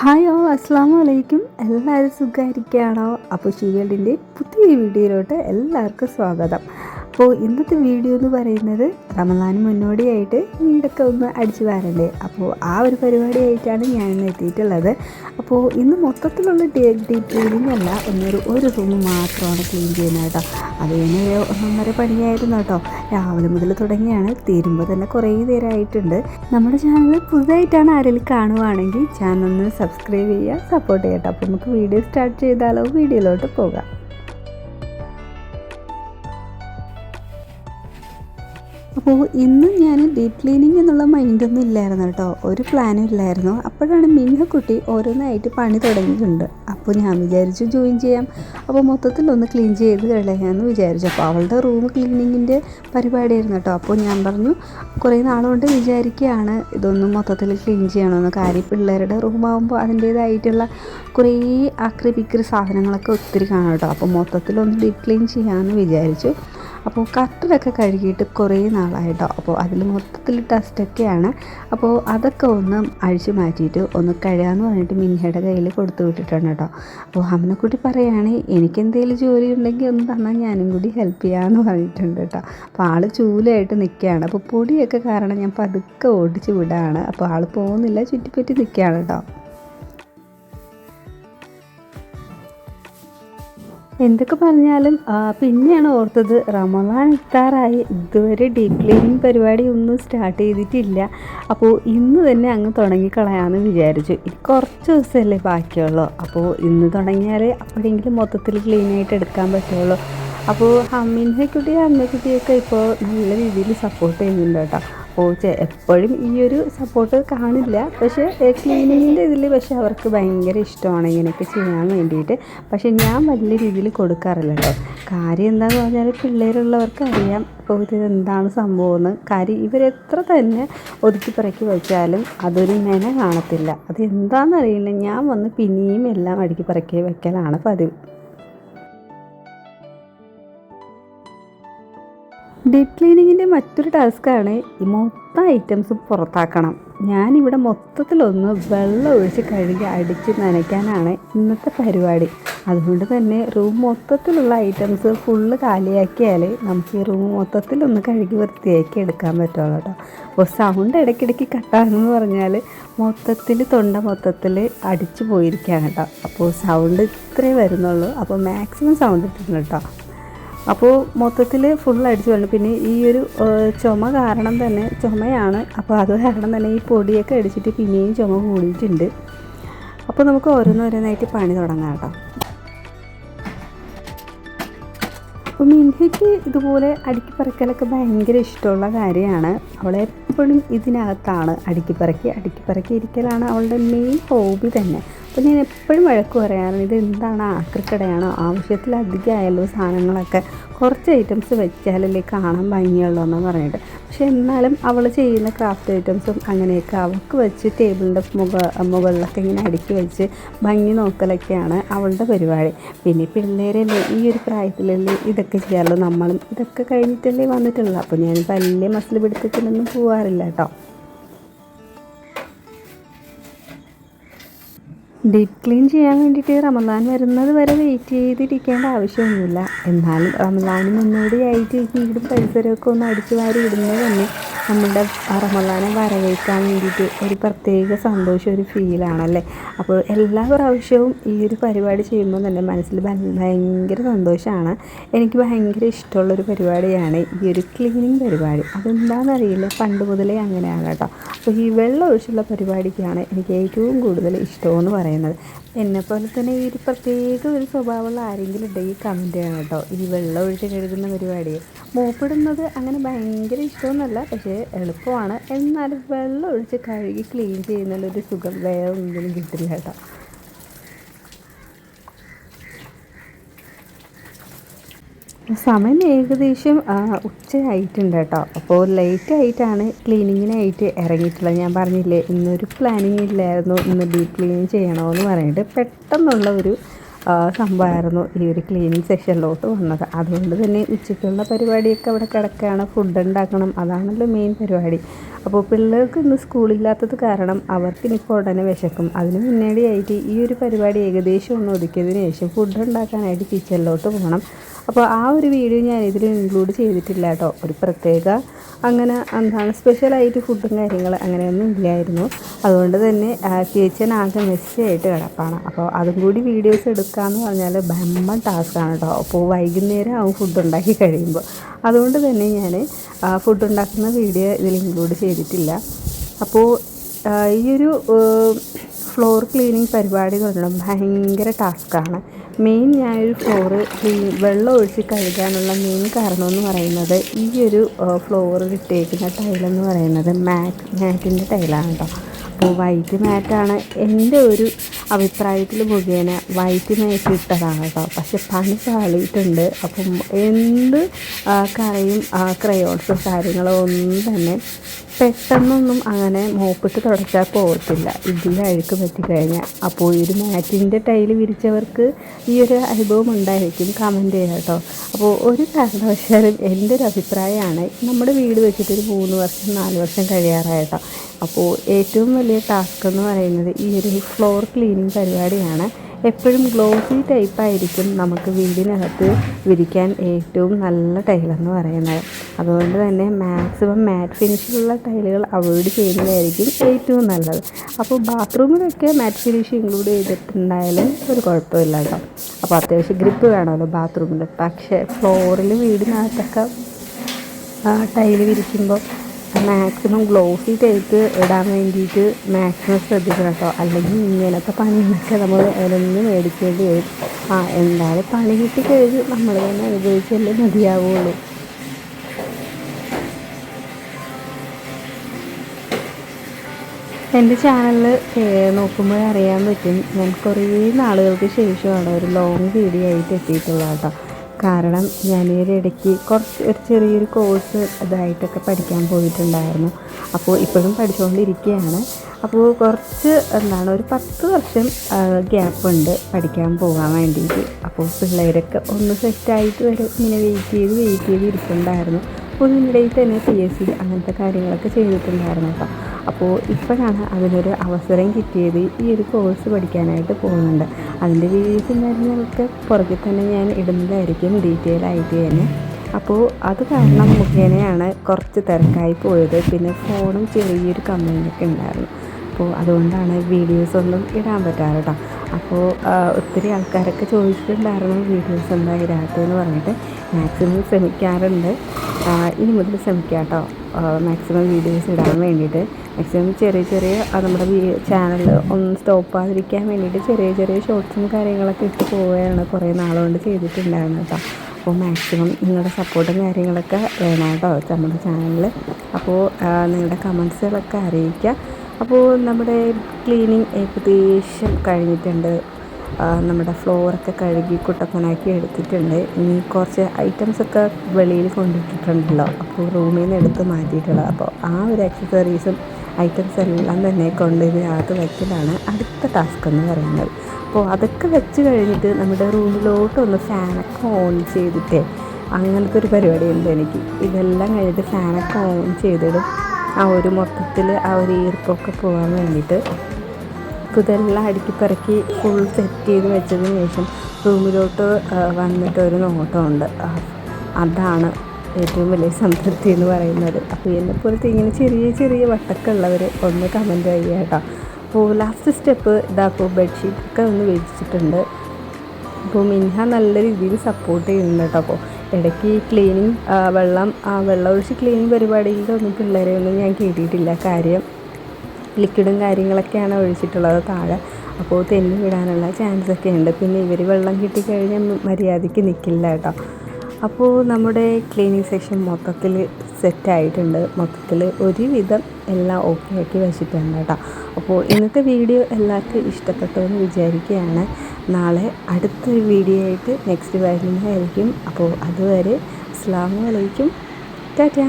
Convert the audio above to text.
Hi ഓ അസ്സാം വലൈക്കും എല്ലാവരും സുഖമായിരിക്കുകയാണോ അപ്പോൾ ഷീവേൾഡിന്റെ പുതിയ വീഡിയോയിലോട്ട് എല്ലാവർക്കും സ്വാഗതം. അപ്പോൾ ഇന്നത്തെ വീഡിയോ എന്ന് പറയുന്നത് റമദാന് മുന്നോടിയായിട്ട് വീടൊക്കെ ഒന്ന് അടിച്ചു വാരണ്ടേ. അപ്പോൾ ആ ഒരു പരിപാടിയായിട്ടാണ് ഞാൻ ഇന്ന് എത്തിയിട്ടുള്ളത്. അപ്പോൾ ഇന്ന് മൊത്തത്തിലുള്ള ഡീറ്റെയിലിംഗ് അല്ല ഒന്നൊരു ഒരു റൂം മാത്രമാണ് ക്ലീൻ ചെയ്യുന്നത് കേട്ടോ. അത് തന്നെ ഒന്നൊന്നര പണിയായിരുന്നു കേട്ടോ. രാവിലെ മുതൽ തുടങ്ങിയാണ്. തീരുമ്പോൾ തന്നെ കുറേ നേരമായിട്ടുണ്ട്. നമ്മുടെ ചാനൽ പുതുതായിട്ടാണ് ആരെങ്കിലും കാണുവാണെങ്കിൽ ചാനൽ ഒന്ന് സബ്സ്ക്രൈബ് ചെയ്യുക സപ്പോർട്ട് ചെയ്യട്ടോ അപ്പോൾ നമുക്ക് വീഡിയോ സ്റ്റാർട്ട് ചെയ്താലോ വീഡിയോയിലോട്ട് പോകാം. അപ്പോൾ ഇന്ന് ഞാൻ ഡീപ് ക്ലീനിങ് എന്നുള്ള മൈൻഡൊന്നും ഇല്ലായിരുന്നു കേട്ടോ. ഒരു പ്ലാനും ഇല്ലായിരുന്നു. അപ്പോഴാണ് മിന്നക്കുട്ടി ഓരോന്നായിട്ട് പണി തുടങ്ങിയിട്ടുണ്ട്. അപ്പോൾ ഞാൻ വിചാരിച്ചു ജോയിൻ ചെയ്യാം. അപ്പോൾ മൊത്തത്തിൽ ഒന്ന് ക്ലീൻ ചെയ്ത് കളയാമെന്ന് വിചാരിച്ചു. അപ്പോൾ അവളുടെ റൂം ക്ലീനിങ്ങിന്റെ പരിപാടിയായിരുന്നു കേട്ടോ. അപ്പോൾ ഞാൻ പറഞ്ഞു കുറേ നാളുകൊണ്ട് വിചാരിക്കുകയാണ് ഇതൊന്നും മൊത്തത്തിൽ ക്ലീൻ ചെയ്യണമെന്ന് കാര്യം പിള്ളേരുടെ റൂമാകുമ്പോൾ അതിന്റേതായിട്ടുള്ള കുറേ ആക്രി സാധനങ്ങളൊക്കെ ഒത്തിരി കാണും കേട്ടോ. അപ്പോൾ മൊത്തത്തിൽ ഒന്ന് ഡീപ് ക്ലീൻ ചെയ്യാമെന്ന് വിചാരിച്ചു. അപ്പോൾ കട്ടറൊക്കെ കഴുകിയിട്ട് കുറേ നാളായിട്ടോ. അപ്പോൾ അതിൽ മൊത്തത്തിൽ ഡസ്റ്റൊക്കെയാണ് അപ്പോൾ അതൊക്കെ ഒന്ന് അഴിച്ചു മാറ്റിയിട്ട് ഒന്ന് കഴുകാമെന്ന് പറഞ്ഞിട്ട് മിൻഹയുടെ കയ്യിൽ കൊടുത്തു വിട്ടിട്ടുണ്ട് കേട്ടോ. അപ്പോൾ അമ്മനെക്കുട്ടി പറയുകയാണ് എനിക്കെന്തെങ്കിലും ജോലി ഉണ്ടെങ്കിൽ ഒന്ന് തന്നാൽ ഞാനും കൂടി ഹെൽപ്പ് ചെയ്യാമെന്ന് പറഞ്ഞിട്ടുണ്ട് കേട്ടോ. അപ്പോൾ ആൾ ചൂലായിട്ട് നിൽക്കുകയാണ്. അപ്പോൾ പൊടിയൊക്കെ കാരണം ഞാൻ പതുക്കെ ഓടിച്ച് വിടാണ്. അപ്പോൾ ആൾ പോകുന്നില്ല ചുറ്റിപ്പറ്റി നിൽക്കുകയാണ് കേട്ടോ. എന്തൊക്കെ പറഞ്ഞാലും പിന്നെയാണ് ഓർത്തത് റമദാൻ ഇത്താറായി ഇതുവരെ ഡീപ് ക്ലീനിങ് പരിപാടി ഒന്നും സ്റ്റാർട്ട് ചെയ്തിട്ടില്ല. അപ്പോൾ ഇന്ന് തന്നെ അങ്ങ് തുടങ്ങിക്കളയാമെന്ന് വിചാരിച്ചു. കുറച്ച് ദിവസമല്ലേ ബാക്കിയുള്ളൂ. അപ്പോൾ ഇന്ന് തുടങ്ങിയാലേ അപ്പോഴെങ്കിലും മൊത്തത്തിൽ ക്ലീനായിട്ട് എടുക്കാൻ പറ്റുള്ളൂ. അപ്പോൾ ഹമ്മിൻഹക്കുട്ടി അമ്മക്കുട്ടിയൊക്കെ ഇപ്പോൾ നല്ല രീതിയിൽ സപ്പോർട്ട് ചെയ്യുന്നുണ്ട് കേട്ടോ. അപ്പോൾ എപ്പോഴും ഈ ഒരു സപ്പോർട്ട് കാണില്ല. പക്ഷേ ക്ലീനിങ്ങിന്റെ ഇതിൽ പക്ഷേ അവർക്ക് ഭയങ്കര ഇഷ്ടമാണ് ഇങ്ങനെയൊക്കെ ചെയ്യാൻ വേണ്ടിയിട്ട്. പക്ഷേ ഞാൻ വലിയ രീതിയിൽ കൊടുക്കാറില്ല കേട്ടോ. കാര്യം എന്താണെന്ന് പറഞ്ഞാൽ പിള്ളേരുള്ളവർക്ക് അറിയാം ഇപ്പോൾ ഇത് എന്താണ് സംഭവം എന്ന്. കാര്യം ഇവരെത്ര തന്നെ ഒതുക്കി പറക്കി വെച്ചാലും അതൊരു മെന കാണത്തില്ല. അത് എന്താണെന്നറിയില്ല ഞാൻ വന്ന് പിന്നെയും എല്ലാം അടുക്കി പറക്കി വെക്കലാണ് പതിവ്. ഡീപ്പ് ക്ലീനിങ്ങിന്റെ മറ്റൊരു ടാസ്ക്കാണ് ഈ മൊത്തം ഐറ്റംസും പുറത്താക്കണം. ഞാനിവിടെ മൊത്തത്തിലൊന്ന് വെള്ളം ഒഴിച്ച് കഴുകി അടിച്ച് നനയ്ക്കാനാണ് ഇന്നത്തെ പരിപാടി. അതുകൊണ്ട് തന്നെ റൂം മൊത്തത്തിലുള്ള ഐറ്റംസ് ഫുള്ള് കാലിയാക്കിയാൽ നമുക്ക് ഈ റൂം മൊത്തത്തിലൊന്ന് കഴുകി വൃത്തിയാക്കി എടുക്കാൻ പറ്റുള്ളൂ കേട്ടോ. അപ്പോൾ സൗണ്ട് ഇടയ്ക്കിടയ്ക്ക് കട്ടാണെന്ന് പറഞ്ഞാൽ മൊത്തത്തിൽ തൊണ്ട മൊത്തത്തിൽ അടിച്ചു പോയിരിക്കുകയാണ് കേട്ടോ. അപ്പോൾ സൗണ്ട് ഇത്രേ വരുന്നുള്ളൂ. അപ്പോൾ മാക്സിമം സൗണ്ട് ഇട്ടിട്ടുണ്ട് കേട്ടോ. അപ്പോൾ മൊത്തത്തിൽ ഫുൾ അടിച്ചു വരണം പിന്നെ ഈ ഒരു ചുമ കാരണം തന്നെ ചുമയാണ്. അപ്പോൾ അത് കാരണം തന്നെ ഈ പൊടിയൊക്കെ അടിച്ചിട്ട് പിന്നെയും ചുമ കൂടിയിട്ടുണ്ട്. അപ്പോൾ നമുക്ക് ഓരോന്നോരോന്നായിട്ട് പണി തുടങ്ങാം കേട്ടോ. അപ്പോൾ മിൻഹയ്ക്ക് ഇതുപോലെ അടുക്കി പറക്കലൊക്കെ ഭയങ്കര ഇഷ്ടമുള്ള കാര്യമാണ്. അവളെ എപ്പോഴും ഇതിനകത്താണ് അടുക്കി പറക്കി അടുക്കി പറക്കി ഇരിക്കലാണ് അവളുടെ മെയിൻ ഹോബി തന്നെ. അപ്പോൾ ഞാൻ എപ്പോഴും വഴക്ക് പറയാറുണ്ട് ഇത് എന്താണ് ആക്രിക്കടയാണോ? ആവശ്യത്തിലധികമായല്ലോ സാധനങ്ങളൊക്കെ. കുറച്ച് ഐറ്റംസ് വെച്ചാലല്ലേ കാണാൻ ഭംഗിയുള്ളൂ എന്ന് പറഞ്ഞിട്ട്. പക്ഷെ എന്നാലും അവൾ ചെയ്യുന്ന ക്രാഫ്റ്റ് ഐറ്റംസും അങ്ങനെയൊക്കെ അവൾക്ക് വെച്ച് ടേബിളിന്റെ മുക മുകളിലൊക്കെ ഇങ്ങനെ അടുക്കി വെച്ച് ഭംഗി നോക്കലൊക്കെയാണ് അവളുടെ പരിപാടി. പിന്നെ പിള്ളേരല്ലേ ഈ ഒരു പ്രായത്തിലല്ലേ ഇതൊക്കെ ചെയ്യാറുള്ളൂ? നമ്മളും ഇതൊക്കെ കഴിഞ്ഞിട്ടല്ലേ വന്നിട്ടുള്ളൂ. അപ്പോൾ ഞാൻ വലിയ മസിൽ പിടുത്തത്തിനൊന്നും പോകാറില്ല കേട്ടോ. ഡീപ്പ് ക്ലീൻ ചെയ്യാൻ വേണ്ടിയിട്ട് റമദാൻ വരുന്നത് വരെ വെയിറ്റ് ചെയ്തിരിക്കേണ്ട ആവശ്യമൊന്നുമില്ല. എന്നാലും റമദാന് മുന്നോടിയായിട്ട് വീടും പരിസരമൊക്കെ ഒന്ന് അടിച്ചു വാരി ഇടുന്നത് തന്നെ നമ്മുടെ റമദാനെ വരവേൽക്കാൻ വേണ്ടിയിട്ട് ഒരു പ്രത്യേക സന്തോഷം ഒരു ഫീലാണല്ലേ അപ്പോൾ എല്ലാ പ്രാവശ്യവും ഈ ഒരു പരിപാടി ചെയ്യുമ്പോൾ തന്നെ മനസ്സിൽ ഭയങ്കര സന്തോഷമാണ്. എനിക്ക് ഭയങ്കര ഇഷ്ടമുള്ളൊരു പരിപാടിയാണ് ഈ ഒരു ക്ലീനിങ് പരിപാടി. അതെന്താണെന്നറിയില്ല. പണ്ട് മുതലേ അങ്ങനെയാണ് കേട്ടോ. അപ്പോൾ ഈ വെള്ളം ഒഴിച്ചുള്ള പരിപാടിക്കാണ് എനിക്ക് ഏറ്റവും കൂടുതൽ ഇഷ്ടമെന്ന് പറയുന്നത് എന്നെപ്പോലെ തന്നെ ഈ ഒരു പ്രത്യേക ഒരു സ്വഭാവമുള്ള ആരെങ്കിലും ഉണ്ടെങ്കിൽ കമന്റ് ചെയ്യണം കേട്ടോ. ഈ വെള്ളം ഒഴിച്ച് കഴുകുന്ന പരിപാടി. മൂപ്പിടുന്നത് അങ്ങനെ ഭയങ്കര ഇഷ്ടമൊന്നുമല്ല പക്ഷേ എളുപ്പമാണ്. എന്നാലും വെള്ളം ഒഴിച്ച് കഴുകി ക്ലീൻ ചെയ്യുന്നതിലൊരു സുഖം വേറെ ഒന്നും കിട്ടില്ല കേട്ടോ. സമയം ഏകദേശം ഉച്ചയായിട്ടുണ്ട് കേട്ടോ അപ്പോൾ ലേറ്റ് ആയിട്ടാണ് ക്ലീനിങ്ങിനായിട്ട് ഇറങ്ങിയിട്ടുള്ളത്. ഞാൻ പറഞ്ഞില്ലേ ഇന്നൊരു പ്ലാനിങ് ഇല്ലായിരുന്നു. ഇന്ന് ഡീപ്പ് ക്ലീൻ ചെയ്യണമെന്ന് പറഞ്ഞിട്ട് പെട്ടെന്നുള്ള ഒരു സംഭവമായിരുന്നു ഈ ഒരു ക്ലീനിങ് സെഷനിലോട്ട് വന്നത്. അതുകൊണ്ട് തന്നെ ഉച്ചയ്ക്കുള്ള പരിപാടിയൊക്കെ അവിടെ കിടക്കുകയാണ്. ഫുഡ് ഉണ്ടാക്കണം. അതാണല്ലോ മെയിൻ പരിപാടി. അപ്പോൾ പിള്ളേർക്ക് ഇന്ന് സ്കൂളില്ലാത്തത് കാരണം അവർക്ക് ഇനിയിപ്പോൾ ഉടനെ വിശക്കും. അതിന് മുന്നോടിയായിട്ട് ഈ ഒരു പരിപാടി ഏകദേശം ഒന്ന് ഒതുക്കിയതിന് ശേഷം ഫുഡ് ഉണ്ടാക്കാനായിട്ട് കിച്ചണിലോട്ട് പോകണം. അപ്പോൾ ആ ഒരു വീഡിയോ ഞാൻ ഇതിൽ ഇൻക്ലൂഡ് ചെയ്തിട്ടില്ല കേട്ടോ. ഒരു പ്രത്യേക അങ്ങനെ എന്താണ് സ്പെഷ്യലായിട്ട് ഫുഡും കാര്യങ്ങൾ അങ്ങനെയൊന്നും ഇല്ലായിരുന്നു. അതുകൊണ്ട് തന്നെ കിച്ചൺ ആകെ മെസ്സിയായിട്ട് കിടപ്പാണ്. അപ്പോൾ അതും കൂടി വീഡിയോസ് എടുക്കാമെന്ന് പറഞ്ഞാൽ ബമ്പൻ ടാസ്ക്കാണ് കേട്ടോ. അപ്പോൾ വൈകുന്നേരം ആവും ഫുഡ് ഉണ്ടാക്കി കഴിയുമ്പോൾ. അതുകൊണ്ട് തന്നെ ഞാൻ ഫുഡ് ഉണ്ടാക്കുന്ന വീഡിയോ ഇതിൽ ഇൻക്ലൂഡ് ചെയ്തിട്ടില്ല. അപ്പോൾ ഈ ഒരു ഫ്ലോർ ക്ലീനിങ് പരിപാടികളുണ്ട് ഭയങ്കര ടാസ്ക്കാണ് മെയിൻ ഞാനൊരു ഫ്ലോറ് വെള്ളം ഒഴിച്ച് കഴുകാനുള്ള മെയിൻ കാരണമെന്ന് പറയുന്നത് ഈ ഒരു ഫ്ലോർ ഇട്ടേക്കുന്ന ടൈലെന്ന് പറയുന്നത് മാറ്റ് മാറ്റിന്റെ ടൈലാണ് കേട്ടോ അപ്പോൾ വൈറ്റ് മാറ്റാണ് എന്റെ ഒരു അഭിപ്രായത്തിൽ മുഖേന വൈറ്റ് മാറ്റ് ഇട്ടതാണ് കേട്ടോ പക്ഷെ പണി പാളിയിട്ടുണ്ട് അപ്പം എന്ത് കറയും ക്രയോൺസും കാര്യങ്ങളോ ഒന്നും തന്നെ പെട്ടെന്നൊന്നും അങ്ങനെ മോപ്പിട്ട് തുടച്ചാൽ പോകത്തില്ല. ഇതിൽ അഴുക്ക് പറ്റിക്കഴിഞ്ഞാൽ. അപ്പോൾ ഈ ഒരു മാറ്റിന്റെ ടൈൽ വിരിച്ചവർക്ക് ഈ ഒരു അനുഭവം ഉണ്ടായിരിക്കും കമന്റ് ചെയ്യാം കേട്ടോ. അപ്പോൾ ഒരു കാരണവശാലും എന്റെ ഒരു അഭിപ്രായമാണ് നമ്മുടെ വീട് വെച്ചിട്ട് ഒരു മൂന്ന് വർഷം നാല് വർഷം കഴിയാറായിട്ടോ അപ്പോൾ ഏറ്റവും വലിയ ടാസ്ക് എന്ന് പറയുന്നത് ഈ ഒരു ഫ്ലോർ ക്ലീനിങ് പരിപാടിയാണ്. എപ്പോഴും ഗ്ലോസി ടൈപ്പായിരിക്കും നമുക്ക് വീടിനകത്ത് വിരിക്കാൻ ഏറ്റവും നല്ല ടൈലെന്ന് പറയുന്നത്. അതുകൊണ്ട് തന്നെ മാക്സിമം മാറ്റ് ഫിനിഷിലുള്ള ടൈലുകൾ അവോയ്ഡ് ചെയ്യുന്നതായിരിക്കും ഏറ്റവും നല്ലത്. അപ്പോൾ ബാത്റൂമിലൊക്കെ മാറ്റ് ഫിനിഷ് ഇൻക്ലൂഡ് ചെയ്തിട്ടുണ്ടായാലും ഒരു കുഴപ്പമില്ല കേട്ടോ. അപ്പോൾ അത്യാവശ്യം ഗ്രിപ്പ് വേണമല്ലോ ബാത്റൂമിൽ പക്ഷേ ഫ്ലോറിൽ വീടിനകത്തൊക്കെ ടൈൽ വിരിക്കുമ്പോൾ മാക്സിമം ഗ്ലോസി ടൈപ്പ് ഇടാൻ വേണ്ടിയിട്ട് മാക്സിമം ശ്രദ്ധിക്കണം കേട്ടോ. അല്ലെങ്കിൽ ഇങ്ങനത്തെ പണികളൊക്കെ നമ്മൾ അതിലൊന്നും മേടിക്കേണ്ടി വരും. ആ എന്തായാലും പണി കിട്ടി കഴിഞ്ഞ് നമ്മൾ തന്നെ അനുഭവിച്ചല്ലേ മതിയാവുള്ളൂ. എന്റെ ചാനലിൽ നോക്കുമ്പോൾ അറിയാൻ പറ്റും. ഞാൻ കുറേ നാളുകൾക്ക് ശേഷമാണ് ഒരു ലോങ് വീഡിയോ ആയിട്ട് എത്തിയിട്ടുള്ളത് കേട്ടോ. കാരണം ഞാൻ ഇടയ്ക്ക് കുറച്ച് ഒരു ചെറിയൊരു കോഴ്സ് ഇതായിട്ടൊക്കെ പഠിക്കാൻ പോയിട്ടുണ്ടായിരുന്നു. അപ്പോൾ ഇപ്പോഴും പഠിച്ചുകൊണ്ടിരിക്കുകയാണ്. അപ്പോൾ കുറച്ച് എന്താണ് ഒരു പത്ത് വർഷം ഗ്യാപ്പ് ഉണ്ട് പഠിക്കാൻ പോകാൻ വേണ്ടിയിട്ട്. അപ്പോൾ പിള്ളേരൊക്കെ ഒന്ന് സെറ്റായിട്ട് വരെ ഇങ്ങനെ വെയിറ്റ് ചെയ്ത് വെയിറ്റ് ചെയ്ത് ഇരിക്കുന്നുണ്ടായിരുന്നു അപ്പോൾ ഇതിനിടയിൽ തന്നെ പി എസ് സി അങ്ങനത്തെ കാര്യങ്ങളൊക്കെ ചെയ്തിട്ടുണ്ടായിരുന്നു കേട്ടോ. അപ്പോൾ ഇപ്പോഴാണ് അതിനൊരു അവസരം കിട്ടിയത് ഈ ഒരു കോഴ്സ് പഠിക്കാനായിട്ട് പോകുന്നുണ്ട്. അതിന്റെ വീഡിയോസ് കാര്യങ്ങളൊക്കെ പുറകിൽ തന്നെ ഞാൻ ഇടുന്നതായിരിക്കും ഡീറ്റെയിൽ ആയിട്ട് തന്നെ. അപ്പോൾ അത് കാരണം മുഖേനയാണ് കുറച്ച് തിരക്കായി പോയത്. പിന്നെ ഫോണും ചെറിയൊരു കമ്പനിയൊക്കെ ഉണ്ടായിരുന്നു. അപ്പോൾ അതുകൊണ്ടാണ് വീഡിയോസ് ഒന്നും ഇടാൻ പറ്റാറ് കേട്ടോ അപ്പോൾ ഒത്തിരി ആൾക്കാരൊക്കെ ചോദിച്ചിട്ടുണ്ടായിരുന്നു വീഡിയോസ് എന്താ ഇടാത്തതെന്ന് പറഞ്ഞിട്ട്. മാക്സിമം ശ്രമിക്കാറുണ്ട്. ഇനി മുതൽ ശ്രമിക്കാം കേട്ടോ മാക്സിമം വീഡിയോസ് ഇടാൻ വേണ്ടിയിട്ട്. മാക്സിമം ചെറിയ ചെറിയ നമ്മുടെ ചാനൽ ഒന്ന് സ്റ്റോപ്പ് ആകാതിരിക്കാൻ വേണ്ടിയിട്ട് ചെറിയ ചെറിയ ഷോർട്സും കാര്യങ്ങളൊക്കെ ഇട്ട് പോവുകയാണ് കുറേ നാളുകൊണ്ട് ചെയ്തിട്ടുണ്ടായിരുന്നു കേട്ടോ. അപ്പോൾ മാക്സിമം നിങ്ങളുടെ സപ്പോർട്ടും കാര്യങ്ങളൊക്കെ വേണം കേട്ടോ നമ്മുടെ ചാനലിൽ അപ്പോൾ നിങ്ങളുടെ കമൻസുകളൊക്കെ അറിയിക്കുക. അപ്പോൾ നമ്മുടെ ക്ലീനിങ് ഏകദേശം കഴിഞ്ഞിട്ടുണ്ട്. നമ്മുടെ ഫ്ലോറൊക്കെ കഴുകി കുട്ടപ്പനാക്കി എടുത്തിട്ടുണ്ട്. ഇനി കുറച്ച് ഐറ്റംസൊക്കെ വെളിയിൽ കൊണ്ടിട്ടിട്ടുണ്ടല്ലോ. അപ്പോൾ റൂമിൽ നിന്ന് എടുത്ത് മാറ്റിയിട്ടുള്ളത് അപ്പോൾ ആ ഒരു ആക്സസറീസും ഐറ്റംസ് എല്ലാം തന്നെ കൊണ്ട് അത് വയ്ക്കലാണ് അടുത്ത ടാസ്ക് എന്ന് പറയുന്നത്. അപ്പോൾ അതൊക്കെ വെച്ച് കഴിഞ്ഞിട്ട് നമ്മുടെ റൂമിലോട്ട് ഒന്ന് ഫാനൊക്കെ ഓൺ ചെയ്തിട്ട് അങ്ങനത്തെ ഒരു പരിപാടിയുണ്ട് എനിക്ക്. ഇതെല്ലാം കഴിഞ്ഞിട്ട് ഫാനൊക്കെ ഓൺ ചെയ്തിടും. ആ ഒരു മൊത്തത്തിൽ ആ ഒരു ഈർപ്പൊക്കെ പോകാൻ വേണ്ടിയിട്ട് അപ്പോൾ ഇതെല്ലാം അടുക്കി പെറുക്കി ഫുൾ സെറ്റ് ചെയ്ത് വെച്ചതിന് ശേഷം റൂമിലോട്ട് വന്നിട്ട് ഒരു നോട്ടമുണ്ട്. അതാണ് ഏറ്റവും വലിയ സംതൃപ്തി എന്ന് പറയുന്നത്. അപ്പോൾ എന്നെപ്പോലത്തെ ഇങ്ങനെ ചെറിയ ചെറിയ വട്ടൊക്കെ ഉള്ളവർ ഒന്ന് കമന്റ് ചെയ്യുക കേട്ടോ. അപ്പോൾ ലാസ്റ്റ് സ്റ്റെപ്പ് ഇതാപ്പോൾ ബെഡ്ഷീറ്റൊക്കെ ഒന്ന് വിരിച്ചിട്ടുണ്ട് അപ്പോൾ മിൻഹ നല്ല രീതിയിൽ സപ്പോർട്ട് ചെയ്യുന്നുണ്ട് കേട്ടോ അപ്പോൾ ഇടയ്ക്ക് ക്ലീനിങ് വെള്ളം ആ വെള്ളം ഒഴിച്ച് ക്ലീനിങ് പരിപാടിയിലൊന്നും പിള്ളേരെ ഒന്നും ഞാൻ കേട്ടിട്ടില്ല. കാര്യം ലിക്വിഡും കാര്യങ്ങളൊക്കെയാണ് ഒഴിച്ചിട്ടുള്ളത് താഴെ. അപ്പോൾ തെന്നി ചാൻസ് ഒക്കെ ഉണ്ട്. പിന്നെ ഇവർ വെള്ളം കിട്ടിക്കഴിഞ്ഞാൽ മര്യാദയ്ക്ക് നിൽക്കില്ല കേട്ടോ. അപ്പോൾ നമ്മുടെ ക്ലീനിങ് സെക്ഷൻ മൊത്തത്തിൽ സെറ്റായിട്ടുണ്ട് മൊത്തത്തിൽ ഒരുവിധം എല്ലാം ഓക്കെ ആക്കി വെച്ചിട്ടുണ്ട് കേട്ടോ. അപ്പോൾ ഇന്നത്തെ വീഡിയോ എല്ലാവർക്കും ഇഷ്ടപ്പെട്ടു എന്ന് വിചാരിക്കുകയാണ്. നാളെ അടുത്തൊരു വീഡിയോ ആയിട്ട് നെക്സ്റ്റ് വരുന്നതായിരിക്കും. അപ്പോൾ അതുവരെ അസ്സാം വലൈക്കും ടാറ്റാ.